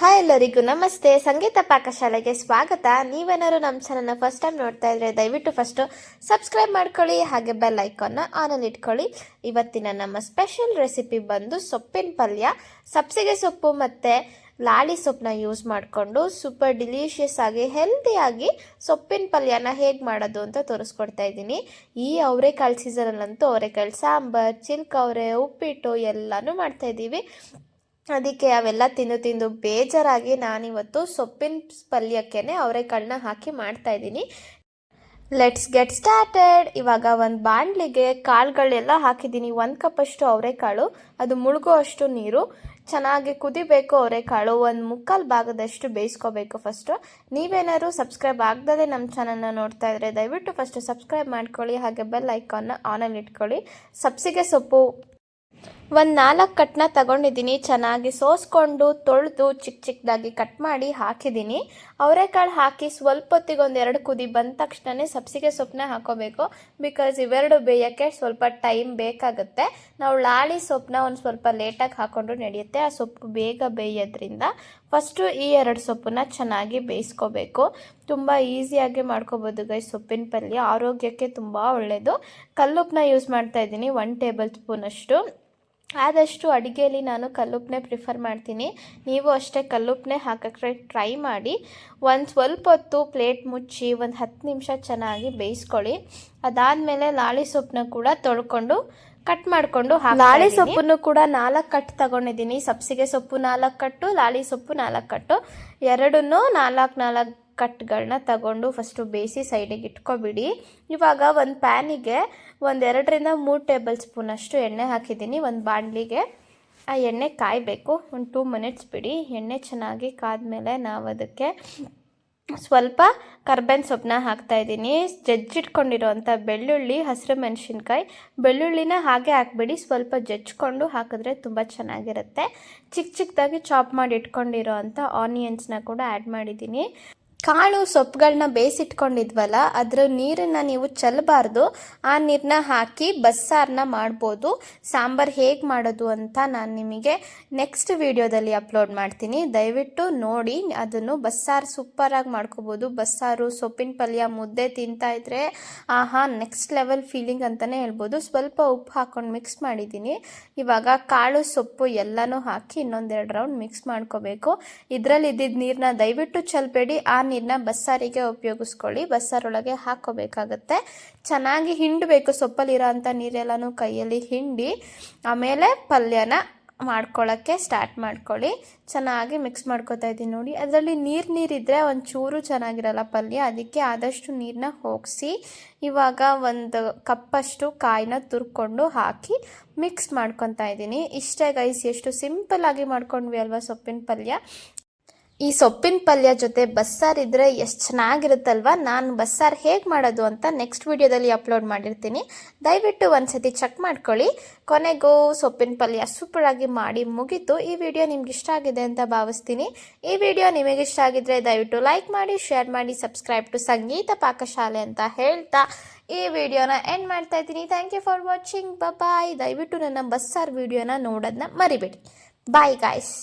Hi ಎಲ್ಲರಿಗೂ ನಮಸ್ತೆ. ಸಂಗೀತ ಪಾಕಶಾಲೆಗೆ ಸ್ವಾಗತ. ನೀವೇನಾದ್ರು ನಮ್ಮ ಚಾನಲ್ನ ಫಸ್ಟ್ ಟೈಮ್ ನೋಡ್ತಾ ಇದ್ರೆ ದಯವಿಟ್ಟು ಫಸ್ಟು ಸಬ್ಸ್ಕ್ರೈಬ್ ಮಾಡ್ಕೊಳ್ಳಿ, ಹಾಗೆ ಬೆಲ್ ಐಕಾನ್ನ ಆನಲ್ಲಿ ಇಟ್ಕೊಳ್ಳಿ. ಇವತ್ತಿನ ನಮ್ಮ ಸ್ಪೆಷಲ್ ರೆಸಿಪಿ ಬಂದು ಸೊಪ್ಪಿನ ಪಲ್ಯ, ಸಬ್ಸಿಗೆ ಸೊಪ್ಪು ಮತ್ತು ಲಾಳಿ ಸೊಪ್ಪನ್ನ ಯೂಸ್ ಮಾಡಿಕೊಂಡು ಸೂಪರ್ ಡಿಲೀಷಿಯಸ್ ಆಗಿ ಹೆಲ್ದಿಯಾಗಿ ಸೊಪ್ಪಿನ ಪಲ್ಯನ ಹೇಗೆ ಮಾಡೋದು ಅಂತ ತೋರಿಸ್ಕೊಡ್ತಾ ಇದ್ದೀನಿ. ಈ ಅವರೆಕಾಳು ಸೀಸನಲ್ಲಂತೂ ಅವರೆಕಾಳು ಸಾಂಬಾರ್ ಚಿಲ್ಕವ್ರೆ ಉಪ್ಪಿಟ್ಟು ಎಲ್ಲನೂ ಮಾಡ್ತಾ ಇದ್ದೀವಿ. ಅದಕ್ಕೆ ಅವೆಲ್ಲ ತಿಂದು ತಿಂದು ಬೇಜಾರಾಗಿ ನಾನಿವತ್ತು ಸೊಪ್ಪಿನ ಪಲ್ಯಕ್ಕೇನೆ ಅವರೆಕಾಳನ್ನ ಹಾಕಿ ಮಾಡ್ತಾ ಇದ್ದೀನಿ ಲೆಟ್ಸ್ ಗೆಟ್ ಸ್ಟಾರ್ಟೆಡ್ ಇವಾಗ ಒಂದು ಬಾಣಲಿಗೆ ಕಾಳುಗಳೆಲ್ಲ ಹಾಕಿದ್ದೀನಿ. ಒಂದು ಕಪ್ಪಷ್ಟು ಅವರೆಕಾಳು, ಅದು ಮುಳುಗೋ ಅಷ್ಟು ನೀರು. ಚೆನ್ನಾಗಿ ಕುದಿಬೇಕು ಅವರೆಕಾಳು. ಒಂದು ಮುಕ್ಕಾಲು ಭಾಗದಷ್ಟು ಬೇಯಿಸ್ಕೋಬೇಕು ಫಸ್ಟು ನೀವೇನಾದ್ರು ಸಬ್ಸ್ಕ್ರೈಬ್ ಆಗದೇ ನಮ್ಮ ಚಾನಲ್ನ ನೋಡ್ತಾ ಇದ್ರೆ ದಯವಿಟ್ಟು ಫಸ್ಟು ಸಬ್ಸ್ಕ್ರೈಬ್ ಮಾಡ್ಕೊಳ್ಳಿ. ಹಾಗೆ ಬೆಲ್ ಐಕಾನ್ನ ಆನಲ್ಲಿ ಇಟ್ಕೊಳ್ಳಿ. ಸಬ್ಸಿಗೆ ಸೊಪ್ಪು. ಒಂದು ನಾಲ್ಕು ಕಟ್ನ ತಗೊಂಡಿದ್ದೀನಿ. ಚೆನ್ನಾಗಿ ಸೋಸ್ಕೊಂಡು ತೊಳೆದು ಚಿಕ್ಕ ಚಿಕ್ಕದಾಗಿ ಕಟ್ ಮಾಡಿ ಹಾಕಿದ್ದೀನಿ. ಅವರೆಕಾಳು ಹಾಕಿ ಸ್ವಲ್ಪ ಹೊತ್ತಿಗೆ ಒಂದು ಎರಡು ಕುದಿ ಬಂದ ತಕ್ಷಣವೇ ಸಬ್ಸಿಗೆ ಸೊಪ್ಪನ್ನ ಹಾಕೋಬೇಕು. ಬಿಕಾಸ್ ಇವೆರಡು ಬೇಯೋಕ್ಕೆ ಸ್ವಲ್ಪ ಟೈಮ್ ಬೇಕಾಗುತ್ತೆ. ನಾವು ಲಾಳಿ ಸೊಪ್ಪನ್ನ ಒಂದು ಸ್ವಲ್ಪ ಲೇಟಾಗಿ ಹಾಕ್ಕೊಂಡು ನಡೆಯುತ್ತೆ. ಆ ಸೊಪ್ಪು ಬೇಗ ಬೇಯೋದ್ರಿಂದ ಫಸ್ಟು ಈ ಎರಡು ಸೊಪ್ಪನ್ನ ಚೆನ್ನಾಗಿ ಬೇಯಿಸ್ಕೋಬೇಕು. ತುಂಬ ಈಸಿಯಾಗಿ ಮಾಡ್ಕೋಬೋದು ಗೈ ಸೊಪ್ಪಿನ ಪಲ್ಯ. ಆರೋಗ್ಯಕ್ಕೆ ತುಂಬ ಒಳ್ಳೆಯದು ಕಲ್ಲುಪ್ಪನ್ನ ಯೂಸ್ ಮಾಡ್ತಾ ಇದ್ದೀನಿ. ಒನ್ ಟೇಬಲ್ ಸ್ಪೂನಷ್ಟು. ಆದಷ್ಟು ಅಡುಗೆಯಲ್ಲಿ ನಾನು ಕಲ್ಲುಪ್ಪನ್ನೇ ಪ್ರಿಫರ್ ಮಾಡ್ತೀನಿ. ನೀವು ಅಷ್ಟೇ ಕಲ್ಲುಪ್ಪನ್ನೇ ಹಾಕೋಕ್ಕೆ ಟ್ರೈ ಮಾಡಿ. ಒಂದು ಸ್ವಲ್ಪ ಹೊತ್ತು ಪ್ಲೇಟ್ ಮುಚ್ಚಿ ಒಂದು ಹತ್ತು ನಿಮಿಷ ಚೆನ್ನಾಗಿ ಬೇಯಿಸ್ಕೊಳ್ಳಿ. ಅದಾದಮೇಲೆ ಲಾಳಿ ಸೊಪ್ಪನ್ನ ಕೂಡ ತೊಳ್ಕೊಂಡು ಕಟ್ ಮಾಡಿಕೊಂಡು ಲಾಳಿ ಸೊಪ್ಪನ್ನು ಕೂಡ ನಾಲ್ಕು ಕಟ್ ತಗೊಂಡಿದ್ದೀನಿ. ಸಬ್ಸಿಗೆ ಸೊಪ್ಪು ನಾಲ್ಕು ಕಟ್ಟು ಲಾಳಿ ಸೊಪ್ಪು ನಾಲ್ಕು ಕಟ್ಟು. ಎರಡನ್ನೂ ನಾಲ್ಕು ನಾಲ್ಕು ಕಟ್ಗಳನ್ನ ತಗೊಂಡು ಫಸ್ಟು ಬೇಯಿಸಿ ಸೈಡಿಗೆ ಇಟ್ಕೊಬಿಡಿ. ಇವಾಗ ಒಂದು ಪ್ಯಾನಿಗೆ ಒಂದೆರಡರಿಂದ ಮೂರು ಟೇಬಲ್ ಸ್ಪೂನಷ್ಟು ಎಣ್ಣೆ ಹಾಕಿದ್ದೀನಿ, ಒಂದು ಬಾಣಲಿಗೆ. ಆ ಎಣ್ಣೆ ಕಾಯಬೇಕು, ಒಂದು ಟೂ ಮಿನಿಟ್ಸ್ ಬಿಡಿ. ಎಣ್ಣೆ ಚೆನ್ನಾಗಿ ಕಾದ್ಮೇಲೆ ನಾವು ಅದಕ್ಕೆ ಸ್ವಲ್ಪ ಕರ್ಬೇವಿನ ಸೊಪ್ಪನ್ನ ಹಾಕ್ತಾಯಿದ್ದೀನಿ ಜಜ್ಜಿಟ್ಕೊಂಡಿರೋವಂಥ ಬೆಳ್ಳುಳ್ಳಿ, ಹಸಿರು ಮೆಣಸಿನ್ಕಾಯಿ, ಬೆಳ್ಳುಳ್ಳಿನ ಹಾಗೆ ಹಾಕ್ಬಿಡಿ. ಸ್ವಲ್ಪ ಜಜ್ಜಿಕೊಂಡು ಹಾಕಿದ್ರೆ ತುಂಬ ಚೆನ್ನಾಗಿರುತ್ತೆ. ಚಿಕ್ಕ ಚಿಕ್ಕದಾಗಿ ಚಾಪ್ ಮಾಡಿ ಇಟ್ಕೊಂಡಿರೋ ಅಂಥ ಆನಿಯನ್ಸ್ನ ಕೂಡ ಆ್ಯಡ್ ಮಾಡಿದ್ದೀನಿ. ಕಾಳು ಸೊಪ್ಪುಗಳನ್ನ ಬೇಯಿಸಿಟ್ಕೊಂಡಿದ್ವಲ್ಲ, ಅದರ ನೀರನ್ನು ನೀವು ಚೆಲ್ಲಬಾರ್ದು ಆ ನೀರನ್ನ ಹಾಕಿ ಬಸ್ಸಾರನ್ನ ಮಾಡ್ಬೋದು. ಸಾಂಬಾರು ಹೇಗೆ ಮಾಡೋದು ಅಂತ ನಾನು ನಿಮಗೆ ನೆಕ್ಸ್ಟ್ ವಿಡಿಯೋದಲ್ಲಿ ಅಪ್ಲೋಡ್ ಮಾಡ್ತೀನಿ. ದಯವಿಟ್ಟು ನೋಡಿ, ಅದನ್ನು ಬಸ್ಸಾರು ಸೂಪರಾಗಿ ಮಾಡ್ಕೋಬೋದು. ಬಸ್ಸಾರು, ಸೊಪ್ಪಿನ ಪಲ್ಯ, ಮುದ್ದೆ ತಿಂತಾ ಇದ್ರೆ, ಆಹಾ ನೆಕ್ಸ್ಟ್ ಲೆವೆಲ್ ಫೀಲಿಂಗ್ ಅಂತಲೇ ಹೇಳ್ಬೋದು. ಸ್ವಲ್ಪ ಉಪ್ಪು ಹಾಕ್ಕೊಂಡು ಮಿಕ್ಸ್ ಮಾಡಿದ್ದೀನಿ. ಇವಾಗ ಕಾಳು ಸೊಪ್ಪು ಎಲ್ಲನೂ ಹಾಕಿ ಇನ್ನೊಂದೆರಡು ರೌಂಡ್ ಮಿಕ್ಸ್ ಮಾಡ್ಕೋಬೇಕು. ಇದರಲ್ಲಿ ಇದ್ದಿದ್ದ ನೀರನ್ನ ದಯವಿಟ್ಟು ಚೆಲ್ಬೇಡಿ. ಆ ನೀರನ್ನ ಬಸ್ಸಾರಿಗೆ ಉಪಯೋಗಿಸ್ಕೊಳ್ಳಿ. ಬಸ್ಸಾರೊಳಗೆ ಹಾಕೋಬೇಕಾಗತ್ತೆ. ಚೆನ್ನಾಗಿ ಹಿಂಡಬೇಕು. ಸೊಪ್ಪಲ್ಲಿರೋ ಅಂಥ ನೀರೆಲ್ಲನೂ ಕೈಯಲ್ಲಿ ಹಿಂಡಿ ಆಮೇಲೆ ಪಲ್ಯನ ಮಾಡ್ಕೊಳ್ಳೋಕ್ಕೆ ಸ್ಟಾರ್ಟ್ ಮಾಡ್ಕೊಳ್ಳಿ. ಚೆನ್ನಾಗಿ ಮಿಕ್ಸ್ ಮಾಡ್ಕೊತಾ ಇದ್ದೀನಿ ನೋಡಿ. ಅದರಲ್ಲಿ ನೀರು ನೀರಿದ್ದರೆ ಒಂದು ಚೂರು ಚೆನ್ನಾಗಿರಲ್ಲ ಪಲ್ಯ. ಅದಕ್ಕೆ ಆದಷ್ಟು ನೀರನ್ನ ಹೋಗಿಸಿ ಇವಾಗ ಒಂದು ಕಪ್ಪಷ್ಟು ಕಾಯಿನ ತುರ್ಕೊಂಡು ಹಾಕಿ ಮಿಕ್ಸ್ ಮಾಡ್ಕೊತಾ ಇದ್ದೀನಿ. ಇಷ್ಟೇ ಗೈಸ್ ಎಷ್ಟು ಸಿಂಪಲ್ಲಾಗಿ ಮಾಡ್ಕೊಂಡ್ವಿ ಅಲ್ವಾ ಸೊಪ್ಪಿನ ಪಲ್ಯ. ಈ ಸೊಪ್ಪಿನ ಪಲ್ಯ ಜೊತೆ ಬಸ್ಸಾರು ಇದ್ದರೆ ಎಷ್ಟು ಚೆನ್ನಾಗಿರುತ್ತಲ್ವ? ನಾನು ಬಸ್ಸಾರು ಹೇಗೆ ಮಾಡೋದು ಅಂತ ನೆಕ್ಸ್ಟ್ ವಿಡಿಯೋದಲ್ಲಿ ಅಪ್ಲೋಡ್ ಮಾಡಿರ್ತೀನಿ. ದಯವಿಟ್ಟು ಒಂದ್ಸತಿ ಚೆಕ್ ಮಾಡ್ಕೊಳ್ಳಿ. ಕೊನೆಗೂ ಸೊಪ್ಪಿನ ಪಲ್ಯ ಸೂಪರಾಗಿ ಮಾಡಿ ಮುಗಿತು. ಈ ವಿಡಿಯೋ ನಿಮ್ಗೆ ಇಷ್ಟ ಆಗಿದೆ ಅಂತ ಭಾವಿಸ್ತೀನಿ. ಈ ವಿಡಿಯೋ ನಿಮಗೆ ಇಷ್ಟ ಆಗಿದ್ರೆ ದಯವಿಟ್ಟು ಲೈಕ್ ಮಾಡಿ ಶೇರ್ ಮಾಡಿ ಸಬ್ಸ್ಕ್ರೈಬ್ ಟು ಸಂಗೀತ ಪಾಕಶಾಲೆ ಅಂತ ಹೇಳ್ತಾ ಈ ವಿಡಿಯೋನ ಎಂಡ್ ಮಾಡ್ತಾ ಇದ್ದೀನಿ. Thank you for watching bye ದಯವಿಟ್ಟು ನನ್ನ ಬಸ್ಸಾರು ವಿಡಿಯೋನ ನೋಡೋದನ್ನ ಮರಿಬೇಡಿ. Bye guys